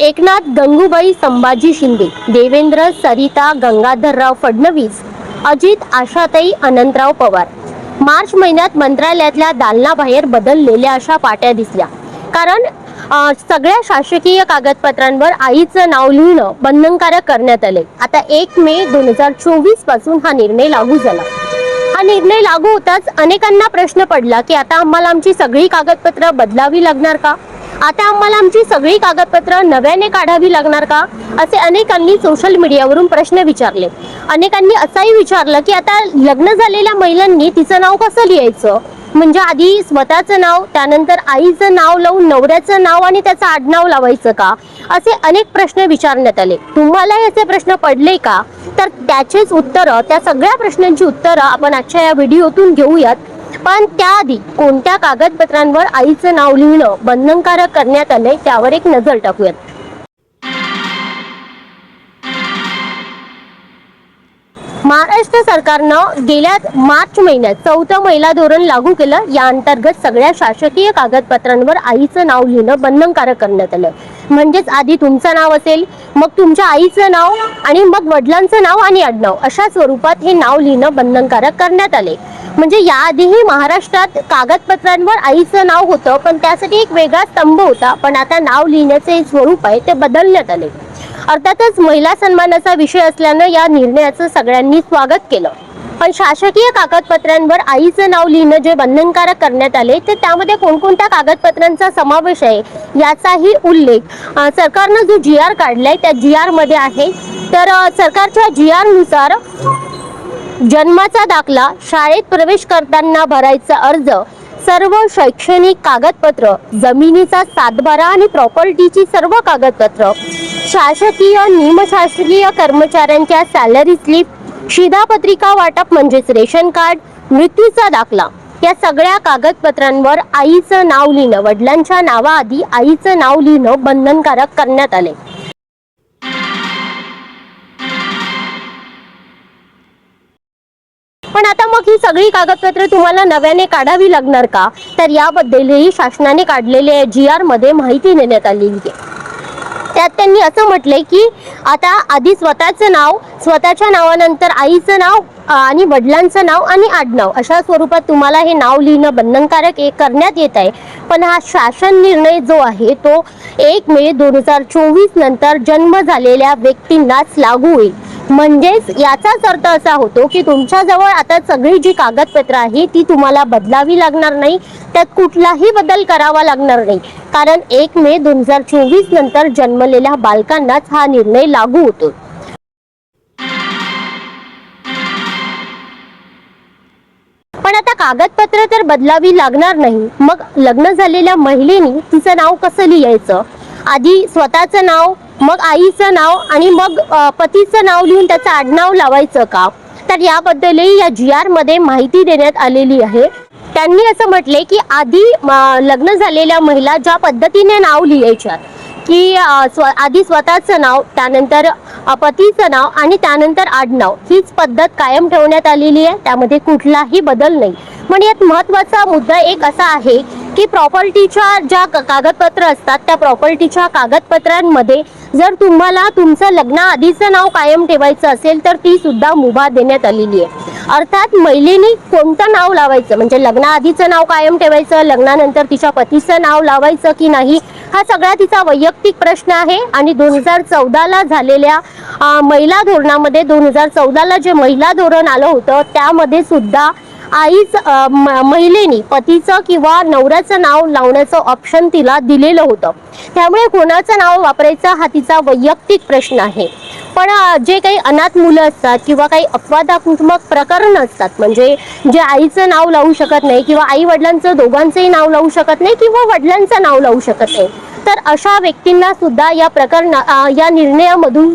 एकनाथ गंगूबाई संभाजी शिंदे देवेंद्र सरिता गंगाधरराव फडणवीस अजित आशाताई अनंतराव पवार. मार्च महिन्यात मंत्रालयातल्या दालनाबाहेर बदललेल्या अशा पाट्या दिसल्या. कारण सगळ्या शासकीय कागदपत्रांवर आईचं नाव लिहिणं बंधनकारक करण्यात आले आता एक मे दोन हजार चोवीसपासून हा निर्णय लागू झाला. हा निर्णय लागू होताच अनेकांना प्रश्न पडला की आता आम्हाला आमची सगळी कागदपत्र बदलावी लागणार का? आता आम्हाला आमची सगळी कागदपत्र नव्याने काढावी लागणार का? असे अनेकांनी सोशल मीडियावरून प्रश्न विचारले. अनेकांनी असाही विचारलं की आता लग्न झालेल्या महिलांनी तिचं नाव कसं लिहायचं? म्हणजे आधी स्वतःचं नाव त्यानंतर आईचं नाव लावून नवऱ्याचं नाव आणि त्याचं आडनाव लावायचं का? असे अनेक प्रश्न विचारण्यात आले. तुम्हाला याचे प्रश्न पडले का? तर त्याचेच उत्तरं त्या सगळ्या प्रश्नांची उत्तरं आपण आजच्या या व्हिडिओतून घेऊयात. पण त्याआधी कोणत्या कागदपत्रांवर आईचं नाव लिहिणं बंधनकारक करण्यात आलंय त्यावर एक नजर टाकूयात. महाराष्ट्र सरकारनं गेल्या मार्च महिन्यात चौथं महिला धोरण लागू केलं. या अंतर्गत सगळ्या शासकीय कागदपत्रांवर आईचं नाव लिहिणं बंधनकारक करण्यात आलं. म्हणजेच आधी तुमचं नाव असेल मग तुमच्या आईचं नाव आणि मग वडिलांचं नाव आणि आडनाव अशा स्वरूपात हे नाव लिहिणं बंधनकारक करण्यात आले म्हणजे याआधीही महाराष्ट्रात कागदपत्रांवर आईचं नाव होतं पण त्यासाठी एक वेगळा स्तंभ होता. पण आता नाव लिहिण्याचे स्वरूप आहे ते बदलण्यात आले. अर्थातच महिला सन्मानाचा विषय असल्यानं या निर्णयाचं सगळ्यांनी स्वागत केलं. पण शासकीय कागदपत्रांवर आईचं नाव लिहिणं जे बंधनकारक करण्यात आले ते त्यामध्ये कोणकोणत्या कागदपत्रांचा समावेश आहे याचाही उल्लेख सरकारनं जो जी आर काढलाय त्या जी आरमध्ये आहे. तर सरकारच्या जी आरनुसार जन्माचा दाखला शाळेत प्रवेश करताना भरायचा अर्ज सर्व शैक्षणिक कागदपत्र जमिनीचा सातबारा आणि प्रॉपर्टीची सर्व कागदपत्र शासकीय निमशासकीय कर्मचाऱ्यांच्या सॅलरी स्लिप शिधापत्रिका वाटप म्हणजेच रेशन कार्ड मृत्यूचा दाखला. या सगळ्या कागदपत्रांवर आईचं नाव लिहिणं वडिलांच्या नावाआधी आईचं नाव लिहिणं बंधनकारक करण्यात आले. आता मग ही सगळी कागदपत्रे तुम्हाला नव्याने काढावी लागणार का? तर याबद्दलही शासनाने काढलेल्या जी आरमध्ये माहिती देण्यात आलेली आहे. त्यात त्यांनी असं म्हटलंय की आता आधी स्वतःचं नाव स्वतःच्या नावानंतर आईचं नाव आणि वडिलांचं नाव आणि आडनाव अशा स्वरूपात तुम्हाला हे नाव लिहिणं बंधनकारक एक करण्यात येत आहे. पण हा शासन निर्णय जो आहे तो एक मे दोन हजार चोवीस नंतर जन्म झालेल्या व्यक्तींनाच लागू होईल. म्हणजेच याचाच अर्थ असा होतो की तुमच्याजवळ आता सगळी जी कागदपत्र आहे ती तुम्हाला बदलावी लागणार नाही. त्यात कुठलाही बदल करावा लागणार नाही. कारण एक मे दोन हजार चोवीस नंतर जन्मलेल्या बालकांनाच हा निर्णय लागू होतो. पण आता कागदपत्र तर बदलावी लागणार नाही. मग लग्न झालेल्या महिलेनी तिचं नाव कसं लिहायचं? आधी स्वतःचं नाव मग आईचं नाव आणि मग पतीचं नाव लिहून त्याचं आडनाव लावायचं का? तर याबद्दलही या जी आरमध्ये माहिती देण्यात आलेली आहे. त्यांनी असं म्हटले की आधी लग्न झालेल्या महिला ज्या पद्धतीने नाव लिहायच्या की स्व आधी स्वतःचं नाव त्यानंतर पतीचं नाव आणि त्यानंतर आडनाव हीच पद्धत कायम ठेवण्यात आलेली आहे. त्यामध्ये कुठलाही बदल नाही. पण यात महत्त्वाचा मुद्दा एक असा आहे की प्रॉपर्टीच्या ज्या क- कागदपत्र असतात त्या प्रॉपर्टीच्या कागदपत्रांमध्ये जर तुम्हाला तुमचं लग्नाआधीचं नाव कायम ठेवायचं असेल तर ती सुद्धा मुभा देण्यात आलेली आहे. अर्थात महिलेने कोणतं नाव लावायचं? म्हणजे लग्नाआधीचं नाव कायम ठेवायचं लग्नानंतर तिच्या पतीचं नाव लावायचं की नाही? हा सगळा तिचा वैयक्तिक प्रश्न आहे आणि दोन हजार चौदाला झालेल्या महिला धोरणामध्ये दोन हजार चौदाला जे महिला धोरण आलं होतं त्यामध्ये सुद्धा आईच म- महिलेनी पतीचं किंवा नवऱ्याचं नाव लावण्याचं ऑप्शन तिला दिलेलं होतं. त्यामुळे कोणाचं नाव वापरायचं हा तिचा वैयक्तिक प्रश्न आहे. पण जे काही अनाथ मुलं असतात किंवा काही अपवादात्मक प्रकरण असतात म्हणजे जे आईचं नाव लावू शकत नाही किंवा आई वडिलांचं दोघांचंही नाव लावू शकत नाही किंवा वडिलांचं नाव लावू शकत नाही तर अशा व्यक्तींना सुद्धा या प्रकरणा या निर्णयामधून